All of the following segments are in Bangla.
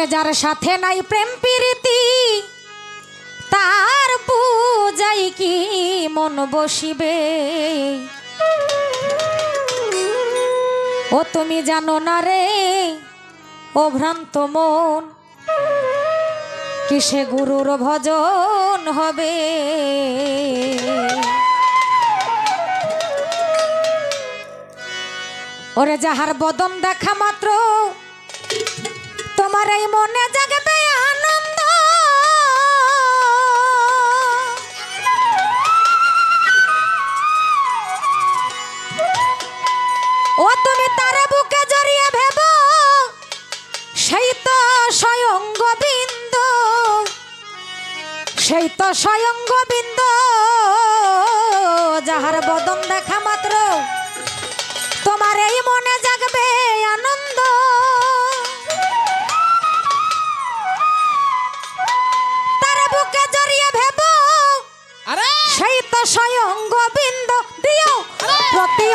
ওরে যার সাথে নাই প্রেম প্রীতি, তার পূজাই কি মন বসিবে? ও তুমি জানো না রে, ও ভ্রান্ত মন, কিসে গুরুর ভজন হবে? ওরে যাহার বদন দেখা মাত্র তোমার এই মনে জাগবে আনন্দ। ও তুমি তারে বুকে জড়িয়ে ভেব, সেই তো স্বয়ং গোবিন্দ। সেই তো স্বয়ং গোবিন্দ, যাহার বদন দেখা মাত্র। তোমার এই মনে জাগবে আনন্দ।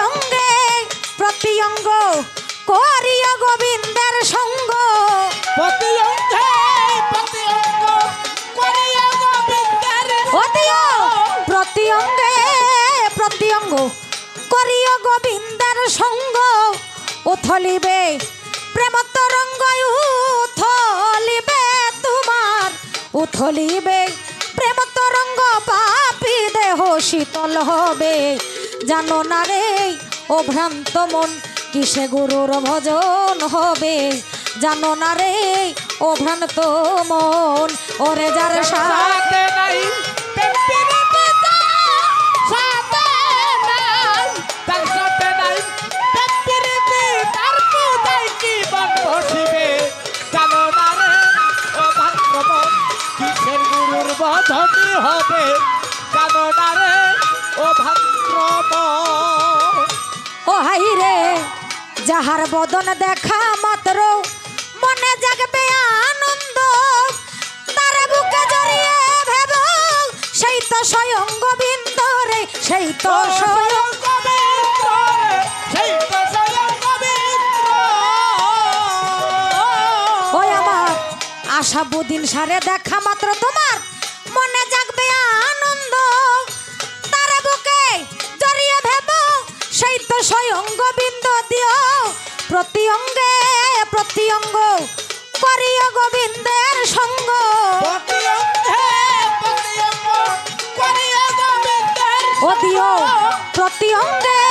অঙ্গে প্রতি অঙ্গ করিয়া গোবিন্দের সঙ্গ। প্রতি অঙ্গে প্রতি অঙ্গ করিয়া গোবিন্দের দিও প্রতি অঙ্গে প্রতি অঙ্গ করিয়া গোবিন্দের সঙ্গ। উথলিবে প্রেম তরঙ্গ উথলিবে তোমার। উথলিবে প্রেম তরঙ্গ পাপি দেহ শীতল হবে। জানো না রে ও ভ্রান্ত মন কিসে গুরুর ভজন হবে? জানো না রে ও ভ্রান্ত মন ওরে যার সাথে নাই হবে? জানো না রে ও ভাগ্যবান ও হাই রে যাহার বদন দেখা মাত্র মনে জাগবে আনন্দ তার বুকে জড়িয়ে ভেব সেই তো স্বয়ং গোবিন্দ রে সেই তো স্বয়ং আশা বুদিন সারে দেখা অঙ্গে প্রতি অঙ্গ করিও গোবিন্দের সঙ্গ। প্রতি অঙ্গে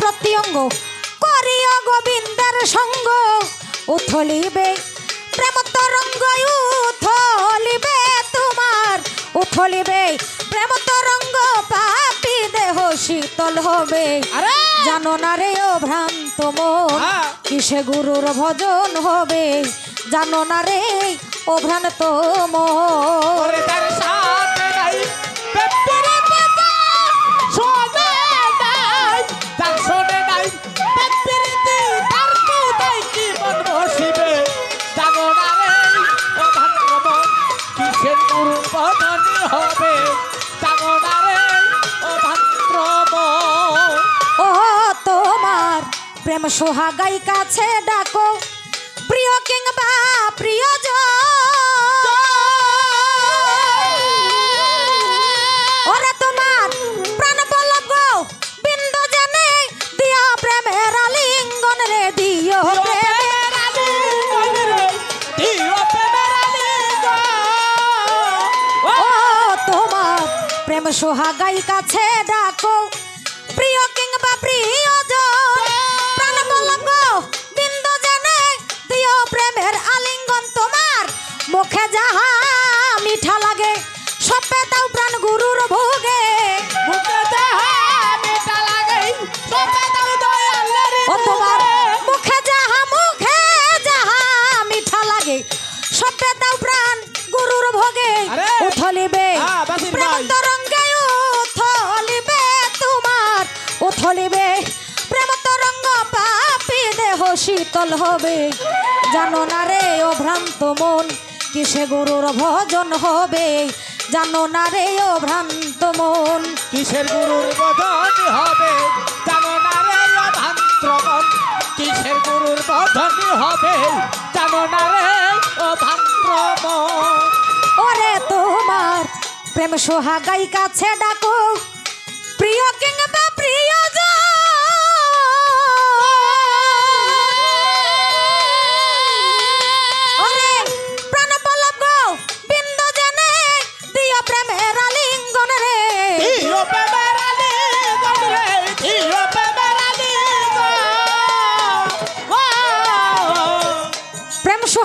প্রতি অঙ্গ করিও গোবিন্দের সঙ্গ। উথলিবে প্রেম তরঙ্গ উথলিবে তোমার। উথলিবে প্রেম তরঙ্গ পাপি দেহ শীতল হবে। জানো না রে ও ভ্রান্ত মন হ্যাঁ। কিসে গুরুর ভজন হবে জানো না রে ও ভ্রান্ত মন প্রেম সোহাগাই কাছে ডাকো। প্রিয় কিংবা প্রিয় ওরে তোমার প্রাণ বলব বিন্দু জানে দিও প্রেমের আলিঙ্গন রে দিও প্রেমের ও তোমার প্রেম সোহাগাই কাছে ডাকো। দাও প্রাণ গুরুর ভোগে। উথলিবে প্রেম তরঙ্গে উথলিবে তোমার। উথলিবে প্রেম তরঙ্গ পাপি দেহ শীতল হবে। জানো না রে ও ভ্রান্ত মন কিসে গুরুর ভজন হবে? জানো না রে ও ভ্রান্ত মন কিসের গুরুর বদন হবে? জানো না রে ভান্ত্রমন কিসের গুরুর বদন হবে? জানো না রে ওরে তোমার প্রেম সোহাগাই কাছে কো। প্রিয় কিংবা প্রিয়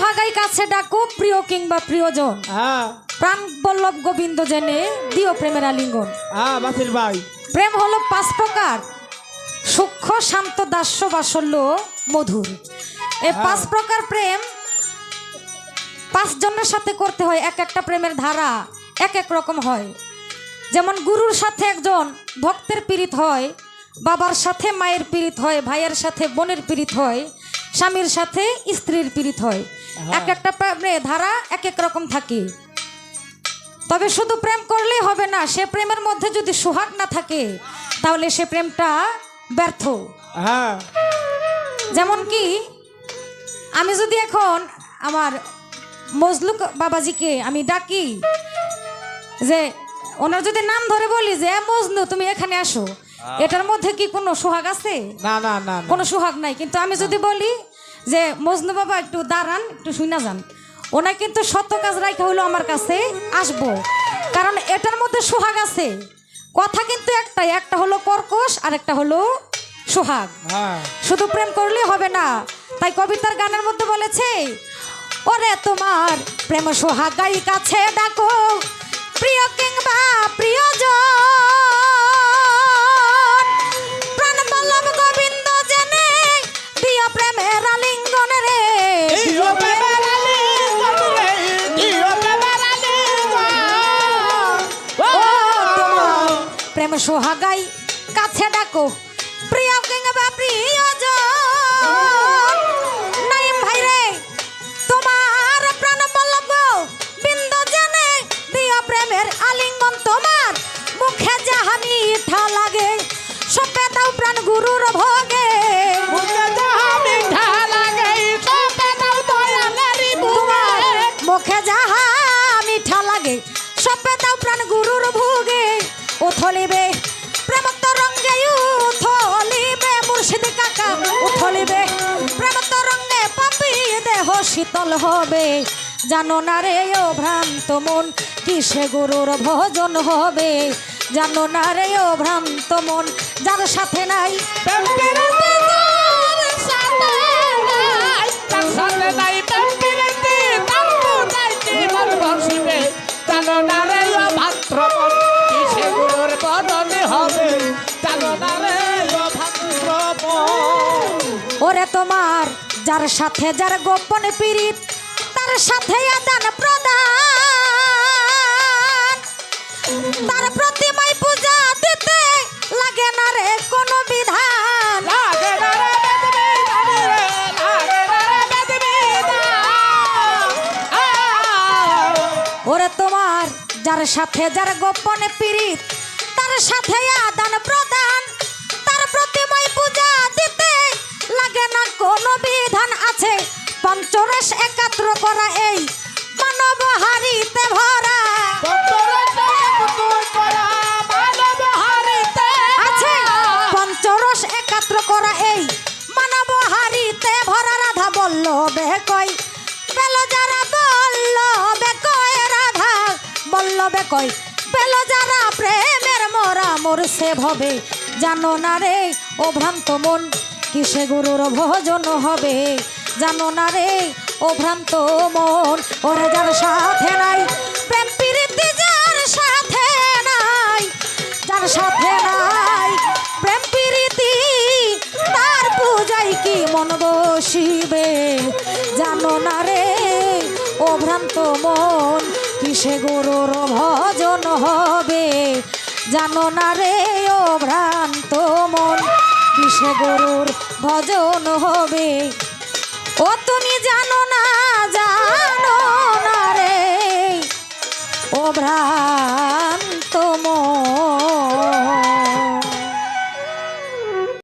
সোহাগাই কাছে ডাকো প্রিয় কিংবা প্রিয়জন। হ্যাঁ। প্রাণ বল্লভ গোবিন্দ জেনে দিও প্রেমের আলিঙ্গন। হ্যাঁ ভাই। প্রেম হলো পাঁচ প্রকার। সূক্ষ্ম শান্ত দাস্য বাসল্য মধুর। এই পাঁচ প্রকার প্রেম পাঁচ জনের সাথে করতে হয়। এক একটা প্রেমের ধারা এক এক রকম হয়। যেমন গুরুর সাথে একজন ভক্তের পীড়িত হয় বাবার সাথে মায়ের পীড়িত হয় ভাইয়ের সাথে বোনের পীড়িত হয় স্বামীর সাথে স্ত্রীর পীড়িত হয়। এক একটা ধারা এক এক রকম থাকে। তবে শুধু প্রেম করলেই হবে না সে প্রেমের মধ্যে যদি সোহাগ না থাকে তাহলে সে প্রেমটা ব্যর্থ। হ্যাঁ। যেমন কি আমি যদি এখন আমার মজলুক বাবাজিকে আমি ডাকি যে ওনার যদি নাম ধরে বলি যে "এ মজনু তুমি এখানে আসো। এটার মধ্যে কি কোনো সোহাগ আছে? না না না। কোনো সোহাগ নাই। কিন্তু আমি যদি বলি যে মজনু বাবা একটু দাঁড়ান একটু শুনা যান ওনা কিন্তু সত্য কাজ রাখা হলো আমার কাছে আসব। কারণ এটার মধ্যে সোহাগ আছে। কথা কিন্তু একটাই একটা হলো কর্কশ আর একটা হলো সোহাগ। হ্যাঁ। শুধু প্রেম করলে হবে না তাই কবিতার গানের মধ্যে বলেছে ওরে তোমার প্রেম সোহাগাই কাছে ডাকো প্রিয় কিংবা প্রিয়জন। প্রেম সোহাগাই, কাছে ডাকো। প্রিয় কিংবা প্রিয়জন নাইম ভাই রে তোমার প্রাণ বল্লভ বিন্দু জানে, প্রিয় প্রেমের আলিঙ্গন উথলিবে প্রেম তরঙ্গে পাপি দেহ শীতল হবে জানো না রে ও ভ্রান্ত মন কিসে গুরুর ভোজন হবে জানো না রে ও ভ্রান্ত মন যার সাথে নাই। জানো না রে ভাদ্রপদ, কিসে গুরুর বদনে হবে। তোমার যার সাথে যার গোপন পীড়িত তার সাথে আদান প্রদান। তার প্রতিমায় পূজা দিতে লাগে না রে কোনো বিধান। লাগে না রে ওরে তোমার যার সাথে যার গোপন পীড়িত তার সাথে আদান পঞ্চরস একাত্র করা এই মানব হারিতে ভরা। আছে। পঞ্চরস একাত্র করা এই মানব হারিতে ভরা। রাধা বলল বে কই বেল যারা বলল বে কয় রাধা বলল বে কই বেল যারা প্রেমের মরা মোর সে ভবে। জানো না রে ও ভ্রান্ত মন, কিসে গুরুর ভোজন হবে? জানো না রে ও ভ্রান্ত মন, ওরে যার সাথে নাই, প্রেম প্রীতি যার সাথে নাই, যার সাথে নাই, প্রেম প্রীতি, তার পূজাই কি মন বসিবে? জানো না রে ও ভ্রান্ত মন, কিসে গরুর ভজন হবে? জানো না রে ও ভ্রান্ত মন, কিসে গরুর ভজন হবে? ও তুমি জানো না জানো না রে। ও ভ্রা